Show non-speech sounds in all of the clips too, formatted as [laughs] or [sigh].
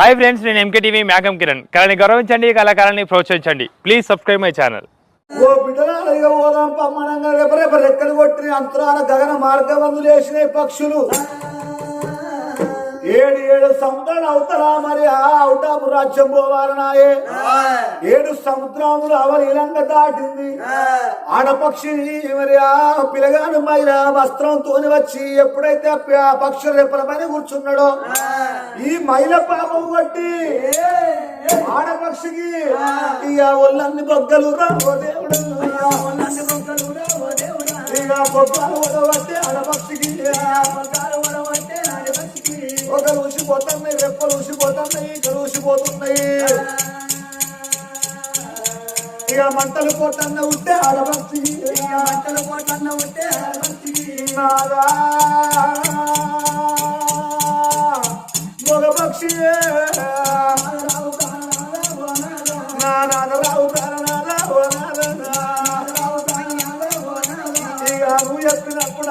Hi friends నేను MK TV మేకం కిరణ్. కళని గౌరవించండి కళాకారాన్ని ప్రోత్సహించండి. Please subscribe my channel. ఓ బిడ్డలు ఇక పమ్మనంగా రేపు రెక్కలు కొట్టిన అంతరాల గగన మార్గమందు లేచినాయి పక్షులు. ఏడు ఏడు సముద్రాలు అవుతారా మరి ఆ అవుటాపు రాజ్యం పోవాలనాయే. ఏడు సముద్రములు అవలీలంగా దాటింది. ఆడపక్షి మరి ఆ పిలగాను మైల వస్త్రంతో వచ్చి ఎప్పుడైతే ఆ ప- ఆ పక్షి రెప్పల పైన కూర్చున్నాడో ఈ మైల పాపం కొట్టి ఆడపక్షికి ఇక ఒళ్ళన్ని బొగ్గలు రా ఒళ్ళన్ని బొగ్గలు. ఇక బొగ్గలు ఆడపక్షికి ఒక ఊసిపోతున్నాయి రెప్పలు ఊసిపోతున్నాయి ఇక ఊసిపోతున్నాయి ఇక మంటలు పోటన్న ఉంటే ఇక మంటలు పోటన్న ఉంటే నాదా. మగ పక్షి ఇక నువ్వు చెప్పినప్పుడు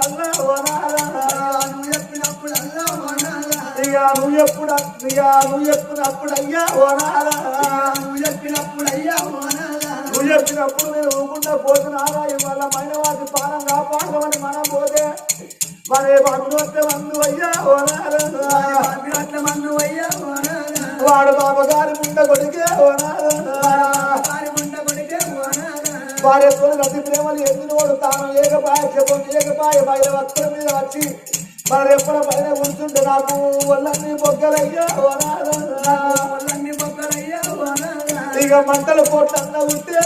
ఇక నువ్వు ఎప్పుడు ఇక నువ్వు చెప్పినప్పుడు అయ్యా నువ్వు చెప్పినప్పుడు అయ్యా నువ్వు చెప్పినప్పుడు నేను ఊకుండా పోతున్నారా ఇవాళ మైనవాటి పానం కాపాడమని మనం పోతే మరి మందు మందు అయ్యా ఓనాలా? మందు అయ్యా వాడు బాబా గారి ముండ కొడికే భార్యతో నది ప్రేమలు ఎదినోడు తాను ఏకపాయ చెప్పం ఏకపాయ బయట వస్త్రం మీద వచ్చి మన రెప్పల పైన ఉంటుంటే నాకు. ఒళ్ళన్ని బొగ్గలయ్యా ఒళ్ళన్ని బొగ్గలయ్యా ఇక మంటల పోట్లన్న ఉంటే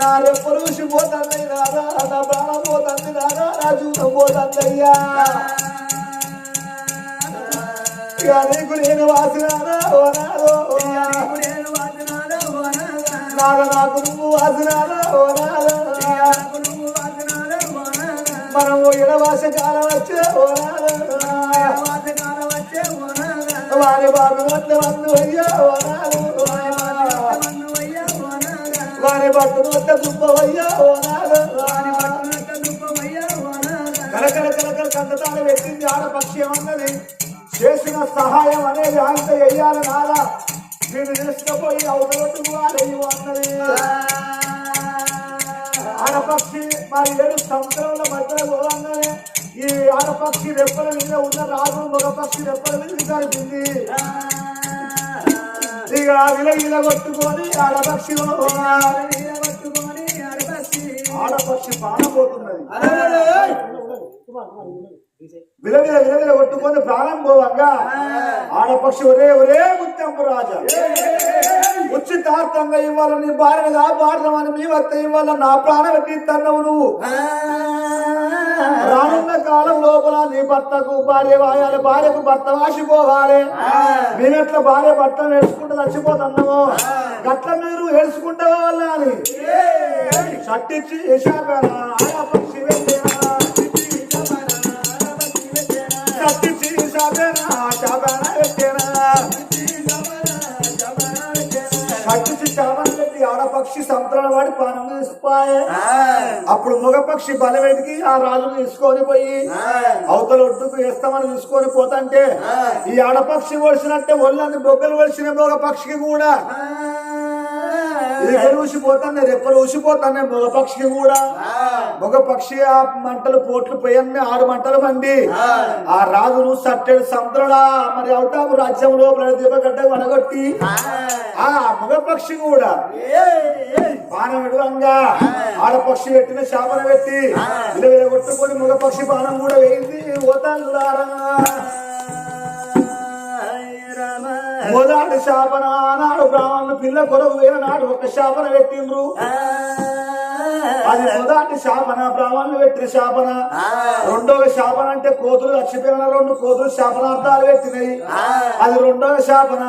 నా రెప్పలు ఊసిపోతుంది రాదా నా ప్రాణం పోతుంది నా జీవితం పోతుందయ్యా ఇక నీకు నేను వాసినారా ఓనారో నాగ నాకు నువ్వు వాసినారా మనం ఇడవాస కాలం వచ్చే వారి బాబు వద్ద వందు అయ్యా వారి బట్టును వద్ద దుబ్బవయ్యా కలకల కలకల కందతాన పెట్టింది ఆడపక్షి ఏమన్నది? చేసిన సహాయం అనేది ఆయనతో వెయ్యాలి నారా నేను తెలుసుకపోయి అవతలొట్టుకు వాడేయు అన్నది. ఆడపక్షి మరి ఏడు సంవత్సరాల మధ్య పోగానే ఈ ఆడపక్షి రెప్పల మీద ఉన్న రాజు మగపక్షి రెప్పల మీద కలిపింది ఇక విల విల కొట్టుకొని ఆడపక్షి ఆడపక్షి ప్రాణం పోతున్నది విలవిల విలవిల కొట్టుకొని ప్రాణం పోవంగా ఆడపక్షి ఒరే ఒరే ముత్యంపు రాజా ఉచితార్థంగా ఇవ్వాలి నీ భార్యను కాపాడదామని మీ వద్ద ఇవ్వాల నా ప్రాణం ఎక్కిస్తున్నావు నువ్వు? రానున్న కాలం లోపల నీ భర్తకు భార్య వాయాలి భార్యకు భర్త వాసిపోవాలి. మేమెట్లా భార్య భర్త నేర్చుకుంటూ చచ్చిపోతున్నాము గట్ల మీరు ఏడ్చుకుంటే వాళ్ళ అని షట్టిచ్చి యశాపేన ఆడపక్షి వెళ్ళేనా? శాపేనా శాపేన పెట్టేనా కత్తిచ్చి శాపన పెట్టి ఆడపక్షి సముద్రం వాడి పానం తీసిపోయే అప్పుడు మగపక్షి బలవేటికి ఆ రాజును తీసుకొని పోయి అవతల ఒడ్డుకు వేస్తామని తీసుకొని పోతంటే ఈ ఆడపక్షి ఒడిసినట్టే ఒళ్ళని బొగ్గలు ఒడిసిన మగ పక్షికి కూడా ఇది ఊసిపోతానే రెప్పలు ఊసిపోతానే మగ పక్షికి కూడా. మగ పక్షి ఆ మంటలు పోట్లు పోయన్ని ఆరు మంటలు మండి ఆ. రాజును సట్టెడు సముద్రంలా మరి అవుతాము రాజ్యం లోపల దీపగడ్డ వనగొట్టి. ఆ. మగ పక్షి కూడా. బాణం విడువంగా ఆడపక్షి పెట్టిన శాపన పెట్టి విలువ కొట్టుకొని మగ పక్షి బాణం కూడా వేయింది. ఓతాళ్ళారా మొదటి శాపన ఆనాడు బ్రాహ్మణులు పిల్ల కొరకు వేల నాడు ఒక శాపన పెట్టిండ్రు. అది మొదటి శాపన బ్రాహ్మణులు పెట్టిన శాపన. రెండవ శాపన అంటే కోతులు చచ్చిపోయిన రెండు కోతులు శాపనార్థాలు పెట్టినాయి. అది రెండవ శాపన.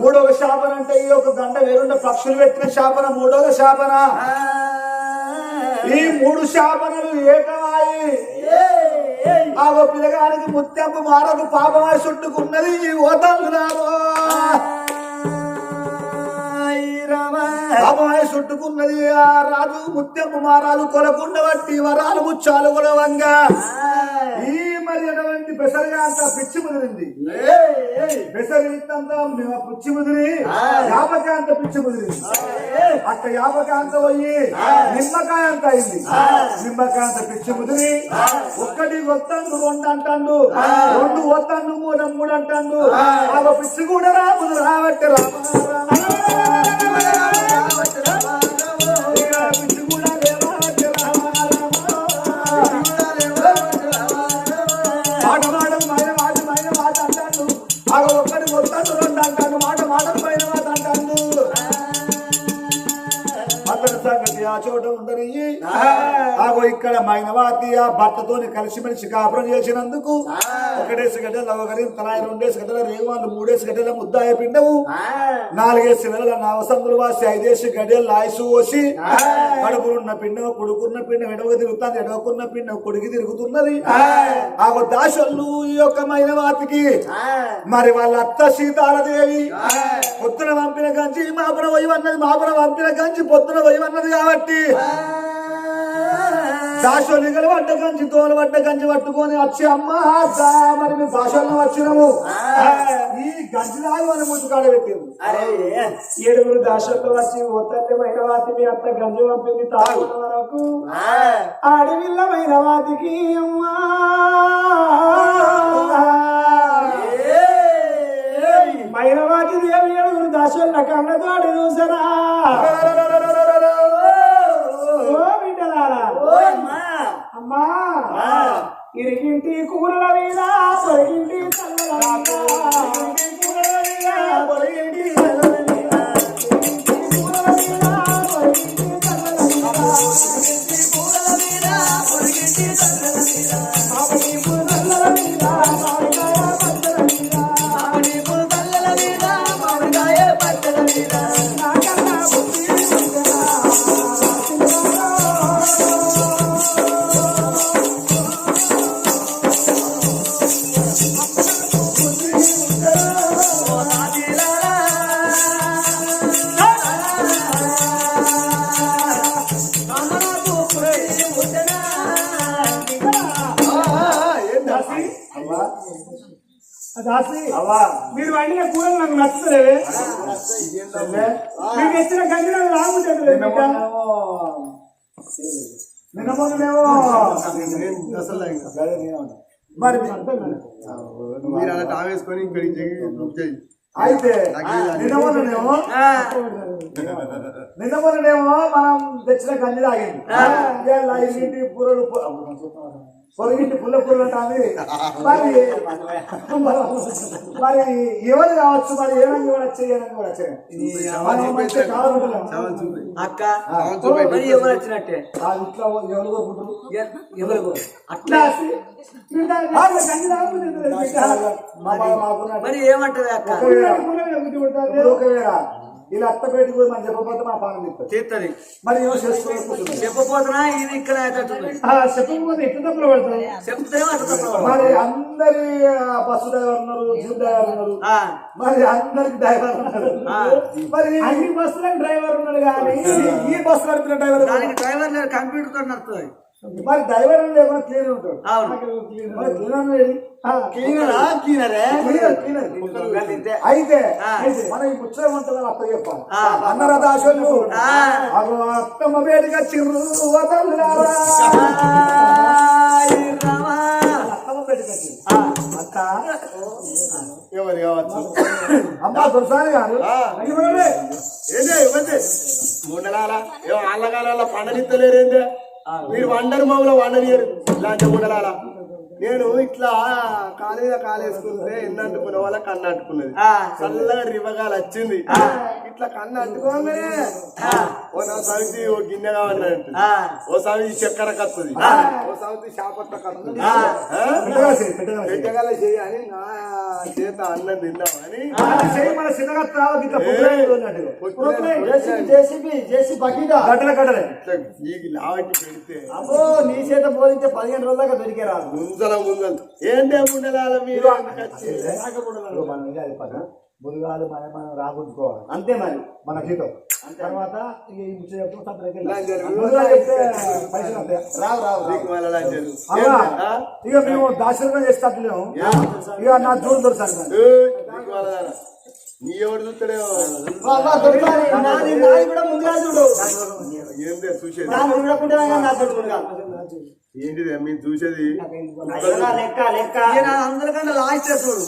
మూడవ శాపన అంటే ఈ ఒక గంట వేరుండ పక్షులు పెట్టిన శాపన మూడవ శాపన. ఈ మూడు శాపనలు ఏకమాయి ఆ ఓ పిల్లగానికి ముత్యంపు మారకు పాపమై చుట్టుకున్నది ఈ ఓతంగులారో పాపమై చుట్టుకున్నది ఆ రాజు ముత్యంపు మారాలు కొలకుండ బట్టి వరాలు ముచ్చాలు కొలవంగా. ఈ మరి ఎటువంటి పెసరగా అంత పిచ్చి ముదిరింది. పెసరితంత పిచ్చి ముదిరి. యాపకాంత పిచ్చి ముదిరింది. అక్క యాపకాంత పోయి నిమ్మకాయ అంత అయింది. నిమ్మకాంత పిచ్చి ముదిరి. ఒక్కటి వస్తాను రెండు అంటాడు. రెండు వస్తాను మూడు మూడు అంటాడు. ఆ పిచ్చి కూడా రాముడు రాబట్టి రామ మాట మాట మాట మాట పైన అతని సంగతి ఆ చోట ఉండని ఆగో ఇక్కడ మైనవాతి ఆ భర్తతోని కలిసిమెలిసి కాపురం చేసినందుకు ఒకటేసి గడ్డల ఒకరి తలాయి రెండేసి గడ్డల రేవాళ్ళు మూడేసి గడ్డల ముద్దాయ పిండవు. నాలుగేసి నెలల నవసందులు వాసి ఐదేసి గడ్డలు లాయసు పోసి కడుపులున్న పిండం కొడుకున్న పిండం ఎడవ తిరుగుతుంది ఎడవకున్న పిండం కొడుకు తిరుగుతున్నది. ఆగో దాసొల్లు ఈ యొక్క మైనవాతికి మరి వాళ్ళ అత్త సీతాలదేవి పొద్దున పంపిన గంజి మాపున వయమన్నది మాపున పంపిన గంజి పొద్దున వయమన్నది కాబట్టి దాసోలిగలు పడ్డ గంజి తోలు పడ్డ గంజి పట్టుకొని వచ్చి అమ్మ మరి మేము దాసోళ్ళం వచ్చినాము. ఈ గంజి లాగా మన ముందు కాడ పెట్టింది. ఏడుగురు దాశల్లో వచ్చి ఒత్తండి మైనవాతి మీ అత్త గంజు పంపింది తాగున్న వరకు అడవిల్లమైన వాతికి అమ్మా. మైనవాతి దేవి ఏడుగురు దాశల్ల కన్నతోటి చూసరా? ఓ బిడ్డలారా. అమ్మా. ఇరిగింటి కూరల మీద పొరిగింటి చల్లల మీద. ఇరిగింటి కూరల మీద పొరిగింటి చల్లల దాసి అవ్వా. మీరు వండిన కూరలు నాకు నచ్చలేదు మీకు ఇచ్చిన గంజి నాకు బిడ్డ నిన్న మొన్ననేమో. మరి మీరు అలా టావేసుకొని ఇక్కడికి చేయి అయితే నిన్న మొన్ననేమో. నిన్న మొన్ననేమో. మనం తెచ్చిన గంజి తాగింది. కూరలు పొరగింటి పుల్ల కూరలు అంటాంది మరి మరి ఎవరు కావచ్చు మరి ఏమని కూడా అక్క మరి ఎవరు వచ్చినట్టే? ఇంట్లో ఎవరు కోరుకుంటారు? ఎవరు అట్లా. మరి ఏమంటది అక్క? ఒకవేళ ఇలా అత్తపేటకి పోయి మనం చెప్పకపోతే మా పానం చెప్తారు చేస్తుంది మరి ఏమో చెప్పపోతున్నా ఇది ఇక్కడ. చెప్పకపోతే ఎట్లా తప్పులు పడతారు చెప్తే మరి అందరి బస్సు డ్రైవర్ ఉన్నారు జీప్ డ్రైవర్ ఉన్నారు. మరి అందరికి డ్రైవర్ ఉన్నారు. మరి అన్ని బస్సులకు డ్రైవర్ ఉన్నాడు కానీ ఈ- బస్సు నడిపిన డ్రైవర్ డ్రైవర్ కంప్యూటర్తో నడుస్తుంది మరి డ్రైవర్ లేకుండా క్లీనర్ ఉంటాడు? అవును. మరి క్లీనర్? క్లీనరా క్లీనరే. అయితే మన ఈ ముచ్చట వంటలు అత్త చెప్పాలి ఆ. అన్నర దాసోళ్ళు ఆ. అగో అత్తమ్మ చిర్రు. అత్త. ఎవరు కావచ్చు? అమ్మ దొరసాని గారు. ఏంటి ఇవ్వండి. ముండలాల ఏమో ఆళ్ళగాల పండనిత్తలేరేంటి మీరు వండరు మమ్మల్ని వండనియరు ఇలాంటి ముండలాల నేను ఇట్లా కాలు మీద కాలు వేసుకుంటే ఎన్న అంటుకున్న వాళ్ళ కన్ను అంటుకున్నది. చల్లగా రివ్వగాలు వచ్చింది. ఇట్లా కన్ను అంటుకోగానే ఓ నా సమితి ఓ గిన్నె కావాలంటే. ఓ సమితి చక్కెర కత్తది. ఓ సమితి చేపట్ల కత్తది. పెట్టగల చేయి అని నా చేత అన్నం తిందామని అబ్బో నీ చేత బోధించే పదిహేను రోజుల దాకా దొరికే రాదు. ముందల ముందల. ఏంటే ముందలాల మీరు? ఇదిగో మనం మనం మనం రాగుంచుకోవాలి అంతే మరి మన జీతం. తర్వాత ఇక మేము దాశరథం చేస్తలేము ఏం? ఇక నా చూడు దొరుకుతాను నీ ఎవడు చూస్తాడేమో ఏందే చూసేది? ఏంటిది మేము చూసేది? అందరికన్నా లాస్ట్ చూడు.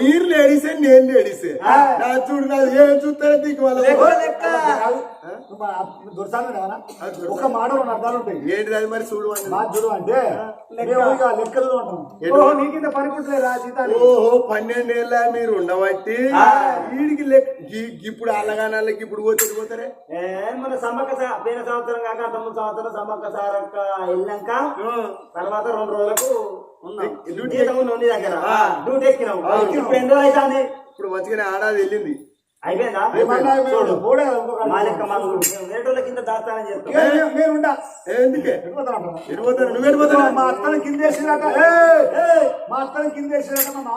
మీరు లేడీసే నేను లేడీసే. నా చూడు నా ఏం చూస్తారో వాళ్ళ లెక్క. దొరసాను ఒక మాట రెండు అర్థాలు ఉంటాయి. ఏంటిది అది మరి? చూడు చూడు అంటే లెక్కలు ఓహో నీకింత పనికుంటుంది రా జీతాలు. ఓహో పన్నెండేళ్ళ మీరు ఉండబట్టి. వీడికి లెక్క. ఇప్పుడు అల్లగానాలకి ఇప్పుడు పోతే పోతారే? ఏ, మన సమ్మక్క పోయిన సంవత్సరం కాక తొమ్మిది సంవత్సరం సమ్మక్క సారక్క వెళ్ళాక తర్వాత రెండు రోజులకు ఉన్నాం. డ్యూటీ. డ్యూటీ ఎక్కినాం. ఇప్పుడు ఎన్ని అవుతుంది? ఇప్పుడు మంచిగానే ఆడాది వెళ్ళింది. అయిపోయిందా? కింద దాస్తానని మా అత్తని కిందేసిరట ఏయ్, ఏయ్, మా అత్తని మా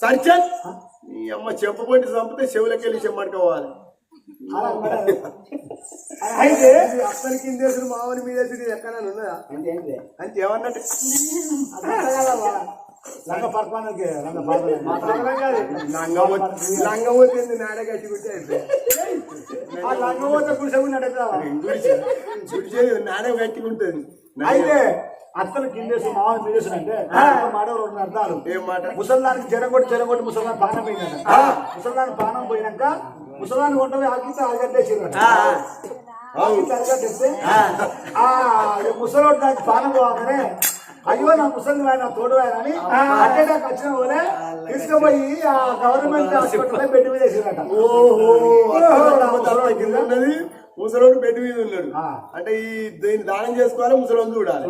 సర్చన్! నీ అమ్మ చెప్పబోటి చంపితే చెవులకి వెళ్ళి మరి. [laughs] అయితే అత్తని కిందేసుడు మామని మీదేసుడు ఎక్కడ ఉన్నదా అంటే ఏమన్నట్టు లంగ పర్పానికి లంగ పర్పానికి లంగం వచ్చింది నాడ కట్టి పెట్టి అయిపోయి ఆ లంగ పోతే గుడిసె ఉన్నట్టు గుడిచేది నాడ కట్టి ఉంటుంది. అయితే అత్తలు కిందేసి మామని మీదేసి అంటే మాట రెండు అర్థాలు. ఏం మాట? ముసల్దానికి జరగొట్టి జరగొట్టి ముసల్దాన్ పానం పోయిందంట ముసల్దాన్ పానం పోయినాక ముసల్దాన్ వంట ఆగితే అరగట్టేసిరట ఆగితే అరగట్టేస్తే ఆ ముసలోడు దానికి పానం పోగానే అయ్యో నా ముసలి ఆయన తోడు ఆయన అని అట్టేటాకు వచ్చిన పోలే తీసుకుపోయి ఆ గవర్నమెంట్ హాస్పిటల్ బెడ్ మీద వేసిరట ఓహో ముసలోడు కింద ఉన్నది. ముసలోడు బెడ్ మీద ఉన్నాడు. అంటే ఈ దీన్ని దానం చేసుకోవాలి ముసలోడు చూడాలి.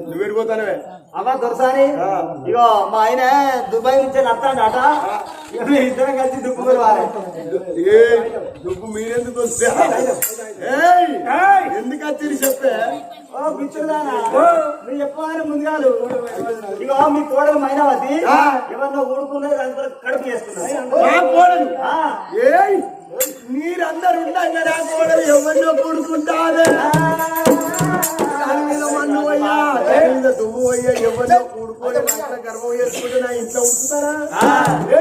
నువ్వు వెళ్ళిపోతానవే అమ్మా దొరసారి ఇగో మా ఆయన దుబాయ్ నుంచి మేము ఇద్దరం కలిసి వారే ఏ నువ్వు మీరెందుకు వస్తే? ఏయ్! ఎందుకు వచ్చి చెప్పే? ఓ పిచ్చుదానా నువ్వు చెప్పగానే ముందుగాలు ఇగో మీ కోడలు మైనావతి. ఎవరినో ఊడుకున్నది దాని కొరకు కడుపు ఏయ్ మీరందరు ఉండగా నా కోడలు. ఎవరినో కొడుకుంటారే ఎవరినో కూడుకోలే అంత గర్వం చేసుకుంటే నా ఇంట్లో ఉంచుతారా ఏ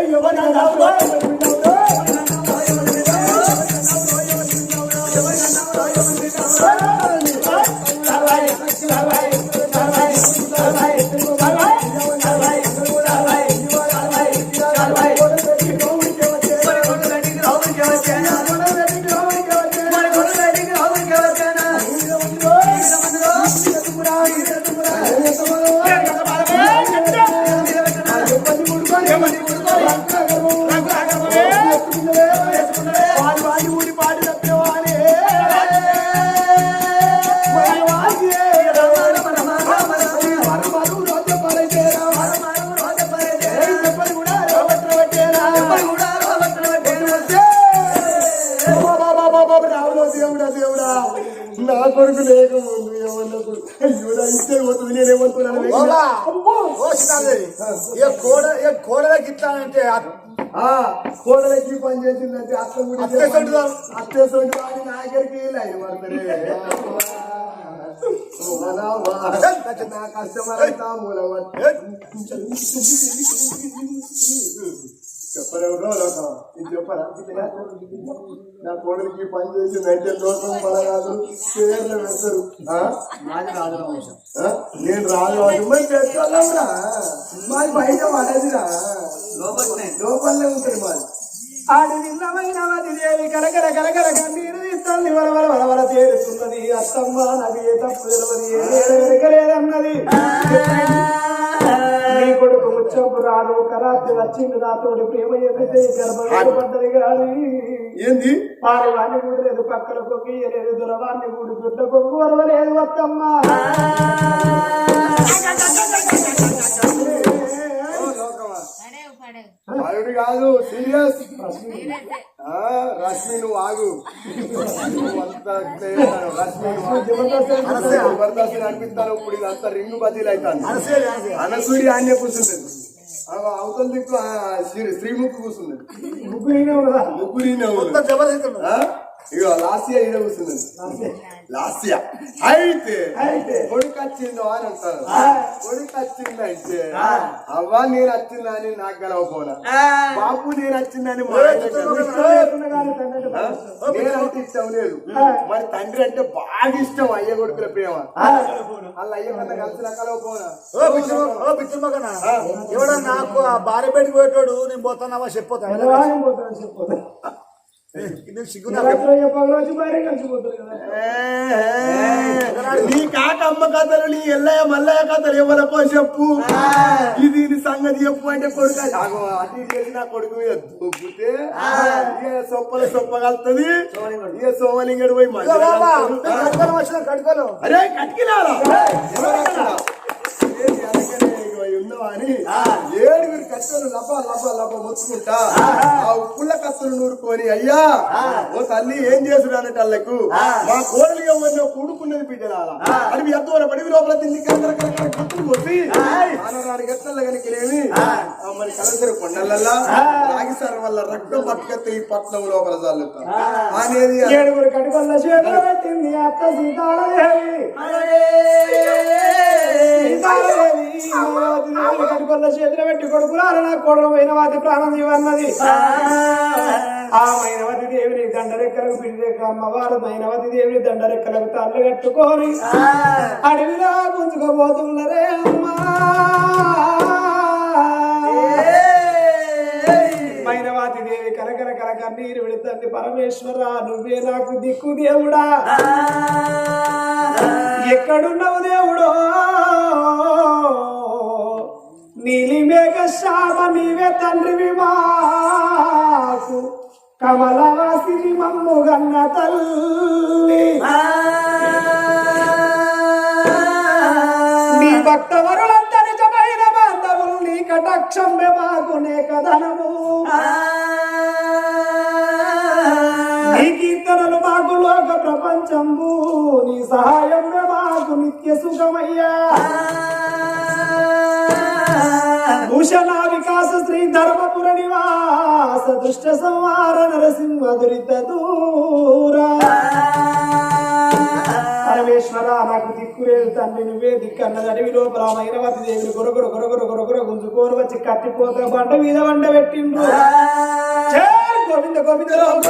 కోడలకి పని చేసిందంటే అత్త కూడా అత్తే సొంటిదా? అత్తే సొంటి వాడి నా దగ్గరికి లైన్ పడతారే నా కస్టమర్ మూలవర్ చెప్పలేవుగా ఇది చెప్పరా నా కోడలికి పని చేసిందంటే దోషం పడగాదు పేర్లు పెడతారు? నేను రాదు మరి పెట్టుకోవాలరా మాది బయట పడదురా లోపలనే. ఉంటుంది మాది. ఆడి నిన్నమైన దేవి కరకర కరకర కన్నీరు ఇస్తుంది వరవర వరవర తేరుతున్నది. అత్తమ్మ నది ఏ తప్పు తెలవది. ఏ రాదు కరాత్రి వచ్చింది నాతోటి ప్రేమ చెప్పితే గర్భం పడ్డది కానీ ఏంది? పాలు వాణ్ణి కూడా లేదు పక్కల కొక్కి లేదు దురవాన్ని కూడా గుడ్డ కొక్కు వరవలేదు కాదు సీరియస్. రశ్మి నువ్వు ఆగు. జబర్దస్త్ అనిపిస్తాను ఇప్పుడు ఇదంతా రింగు బద్దీలు అవుతాను. అనసూరి ఆన్య ఆ, అవతల దిక్కు శ్రీ- శ్రీముఖి కూర్చున్నది ముగ్గురు ముగ్గురి ఇగో లాస్య ఈడ కూర్చున్నది లాస్య అయితే అయితే. కొడుకు వచ్చిందో అని అంటారు కొడుకు వచ్చిందంటే అవ్వ నేను వచ్చిందా అని నాకు గెలవపోనా బాబు నేను వచ్చిందని? నేనంటే ఇష్టం లేదు మరి తండ్రి అంటే బాగా ఇష్టం అయ్య కొడుకుల ప్రేమ. వాళ్ళ అయ్య కన్నా కలిసి రకాల పోనా ఓ బిచ్చు ఓ బిచ్చు మగన ఎవడో నాకు ఆ భార్య బయటకు పోయేటోడు నేను పోతానావా చెప్పొద్దా. నేను సిగ్గు రాత్రి నీ కాక అమ్మ కథలు నీ ఎల్లయ్య మల్లయ్య కథలు ఎవరికో చెప్పు. ఇది ఇది సంగతి చెప్పు అంటే కొడుకు అటు ఇటు చేసి నా కొడుకు ఇక సొప్పలు సొప్పగలుతుంది ఇక సోమలింగడు పోయి అరే? ఏంటి అందుకనే ఇగో ఉన్నవా అని ఏడుగురు కత్తెలు లప లప లప మొత్తుకుంటా ఆ ఉప్పుల కత్తెలు నూరుకొని అయ్యా ఓ తల్లి ఏం చేసుడు అన్నట్టు వాళ్ళకు మా కోడలు ఎవరినో కూడుకున్నది బిడ్డలాల అది మీ అద్దోల పడి లోపల తిండి కత్తులు కొట్టి ఆనరాని గత్తల కనుకలేమి. మరి కలందరు కొండలల్లా రాగిసార వల్ల రక్తం పట్టుకత్తే ఈ పట్నం లోపల చల్లుతాం అనేది ఏడుగురు కటికొల్ల చేతులు పెట్టింది అత్త సీతాలదేవి సీతాలదేవి కటికొల్ల చేతులు పెట్టి కొడుకులారు నా కొడుకు మైనవతి ప్రాణం ఇవన్నది ఆ. మైనవతి దేవిని దండరెక్కలకు పిడిరెక్క అమ్మవారు మైనవతి దేవిని దండరెక్కలకు తల్లు కట్టుకొని అడవిలో గుంజుకోబోతున్నరే అమ్మా. మైనవాతి దేవి కనకన కన కన్నీరు విడుతుంది పరమేశ్వర నువ్వే నాకు దిక్కు దేవుడా. ఎక్కడున్నావు దేవుడో? నీలి మేఘ శ్యామ నీవే తండ్రివి మాకు కమలవాసిని మమ్ము గన్న తల్లి. నీ భక్త వరులంత నిజమైన బాంధవులు నీ కటాక్షం మాకునే కథనము నీ కీర్తనలు మాకు లోక ప్రపంచంబు నీ సహాయం మాకు నిత్య సుఖమయ్యా. భూషణ వికాస శ్రీ ధర్మపుర నివాస దుష్ట సంహార నరసింహ దురిత దూరా. పరమేశ్వర నాకు దిక్కులేదు తండ్రి నువ్వే దిక్కన్నది. అడవి లోపల మైనవతి దేవిని గొరగొర గొరగొర గొరగొర గుంజుకోని వచ్చి కట్టిపోత బండ మీద వండ పెట్టిండ్రు గోవింద గోవింద రావు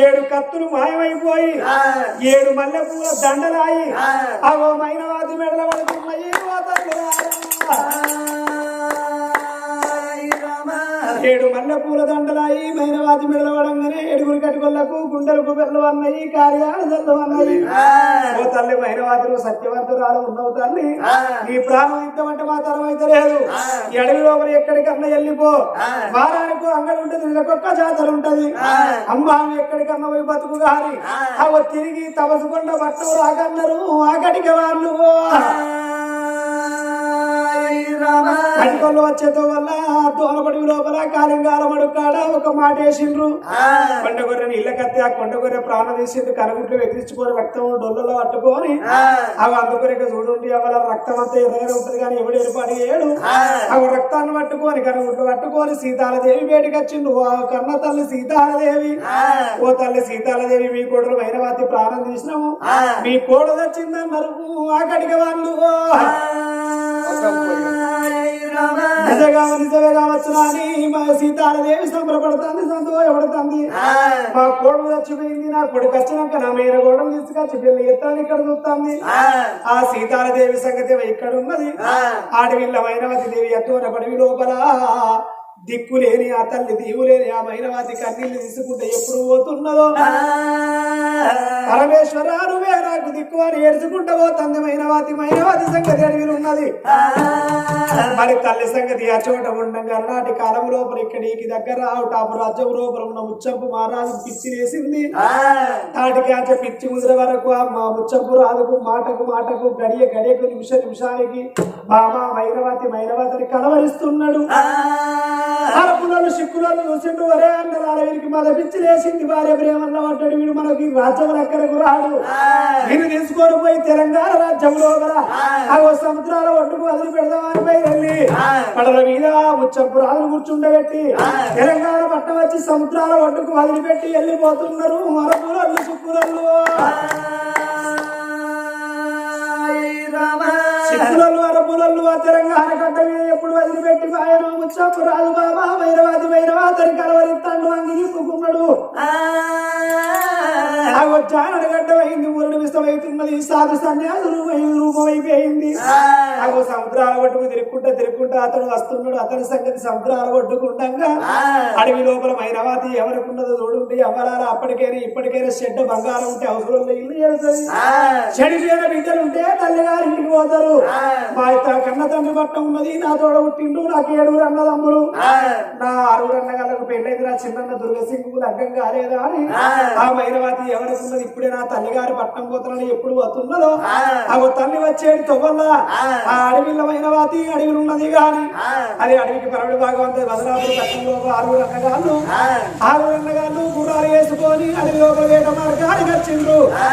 ఏడు కత్తులు మాయమైపోయి ఏడు మల్లె పూల దండలాయి అవో మైనవాది మెడల పడుతున్నాయి తల్లులారా. ఏడు మల్లె పూల దండలాయి మైనవాది మెడల పడంగానే ఏడుగురు కట్టుకొల్లకు గుండెలకు బెల్లు అన్నాయి కార్యాలు దల్లు అన్నది ఓ తల్లి మైనవాదిలో సత్యవంతురాలు ఉన్నావు తల్లి. నీ ప్రాణం ఇద్దామంటే మా తరం అయితే లేదు. ఈ అడవి లోపల ఎక్కడికన్నా వెళ్ళిపో. వారానికి అంగడి ఉంటుంది నెలకొక్క జాతర ఉంటది. అమ్మ ఎక్కడికన్నా పోయి బతుకు గాని అవ తిరిగి తమసుకొండ బట్టలు రాకన్నారు ఆకటికి వాళ్ళు కటికొల్లు వచ్చేతో వల్ల దోనపడి లోపల కాలింగాల మడుకాడ ఒక మాట వేసిండ్రు. కొండగొర్రె నీళ్ళ కత్తి ఆ కొండగొర్రె ప్రాణం తీసింది కనుగుట్లు వెతిరించుకొని రక్తం డొల్లలో పట్టుకొని అవి అందుకొరక చూడుండి అవల రక్తం అంతా ఎర్రగా ఉంటది కానీ ఎవడు ఏర్పాటు చేయడు. అవి రక్తాన్ని పట్టుకొని కనుగుట్లు పట్టుకొని సీతాలదేవి బయటకు వచ్చిండు. ఆ కన్న తల్లి సీతాలదేవి. ఓ తల్లి సీతాలదేవి మీ కోడలు మైనవాతి ప్రాణం తీసినాము. మీ కోడలు వచ్చిందన్నారు ఆకడికి వాళ్ళు. నిజ నిజగా నిజమే కావచ్చు అని మా సీతాలదేవి సంబరపడుతుంది? సంతోషపడుతుంది. మా కోడలు చచ్చిపోయింది నా కొడుకు వచ్చినాక నా మేర కోడలు తీసుకొచ్చి పెళ్ళి ఎత్తాన్ని ఇక్కడ చూస్తుంది. ఆ. సీతాలదేవి సంగతి ఇక్కడ ఉన్నది. ఆడవిల్ల మైనవతి దేవి అటువంటి పడవి లోపల దిక్కు లేని ఆ తల్లి దీవు లేని ఆ మైనవతి కన్నీళ్ళు తీసుకుంటే ఎప్పుడు పోతున్నదో? పరమేశ్వర నువ్వే నాకు దిక్కు అని ఏడ్చుకుంటా పోతుంది మైనవతి మైనవతి సంగతి అడవిలు ఉన్నది మరి తల్లి సంగతి ఆ చోట ఉండగా నాటి కాలం లోపల ఇక్కడికి దగ్గర టాపు రాజ్యం లోపల ఉన్న ముచ్చంపు మహారాజు పిచ్చి వేసింది నాటికి ఆ పిచ్చి ముదిర వరకు ఆ మా ముచ్చంపు రాజుకు మాటకు మాటకు గడియ గడియకు నిమిష నిమిషానికి బామా మైనవతి మైనవతిని కలవరిస్తున్నాడు. అరపులను సిక్కులను చూసిండు వరే అన్నదాల వీరికి మన పిచ్చి లేసింది భార్య ప్రేమన్న పడ్డాడు. వీడు మనకి రాజ్యం ఎక్కడికి రాడు వీరు తీసుకొని పోయి తెలంగాణ రాజ్యంలో కదా. ఆ సముద్రాల ఒడ్డుకు వదిలి పెడదామని పోయి వెళ్ళి పడల మీద ముచ్చంపు రాజులు కూర్చుండబెట్టి తెలంగాణ పట్టం వచ్చి సముద్రాల ఒడ్డుకు వదిలిపెట్టి వెళ్ళిపోతున్నారు. మరపులల్లు సుక్కులల్లు సిక్కులల్లు అరపులల్లు ఆ తెలంగాణ గడ్డ మీద ఎప్పుడు వదిలిపెట్టి ఆయన ముచ్చంపు రాజు బాబా. వైరవాది వైరవాతని కలవరిస్తాడు అంగిని కుక్కున్నాడు ఆ. వచ్చానడు గడ్డ అయింది ఊరడు విస్తమైతున్నది సాధు సన్యాసులు రూపం అయిపోయింది అగో సముద్రాల ఒడ్డుకు తిరుక్కుంటా తిరుక్కుంటా అతడు వస్తున్నాడు అతని సంగతి సముద్రాల ఒడ్డుకుండగా అడవి లోపల మైనవాతి ఎవరికి ఉన్నదో చూడుండి అవ్వరాల అప్పటికైనా ఇప్పటికైనా చెడ్డ బంగారం ఉంటే అవసరంలో ఇల్లు వెళ్తుంది చెడిపోయిన బిడ్డలు ఉంటే తల్లిగారి ఇంటికి పోతారు. మా ఇత కన్న తండ్రి పట్టం ఉన్నది నా తోడ పుట్టిండు నాకు ఏడుగురు అన్నదమ్ములు. నా ఆరుగురు అన్నగాళ్ళకు పెళ్ళైంది నా చిన్న దుర్గసింగు లగ్గం కాలేదా అని. ఆ. మైనవాతి ఎవరికి ఉన్నది ఇప్పుడే నా తల్లిగారి పట్టం పోతానని ఎప్పుడు వస్తున్నదో ఆ. తల్లి వచ్చేది తొవ్వల్ల. ఆ. అడవిలో మైనవాతి అడవిలు ఉన్నది గాని అది అడవికి పరవడి భాగవంత భద్రాపురి పట్టణంలో ఆరుగురు అన్నగాళ్ళు. ఆరుగురు అన్నగాళ్ళు గుర్రాలు వేసుకొని అడవి లోపల వేట మార్గానికి వచ్చిండ్రు ఆ.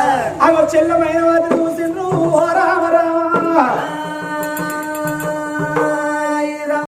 చెల్లె మైనవాతి చూసిండ్రు. ఓ రామ రామ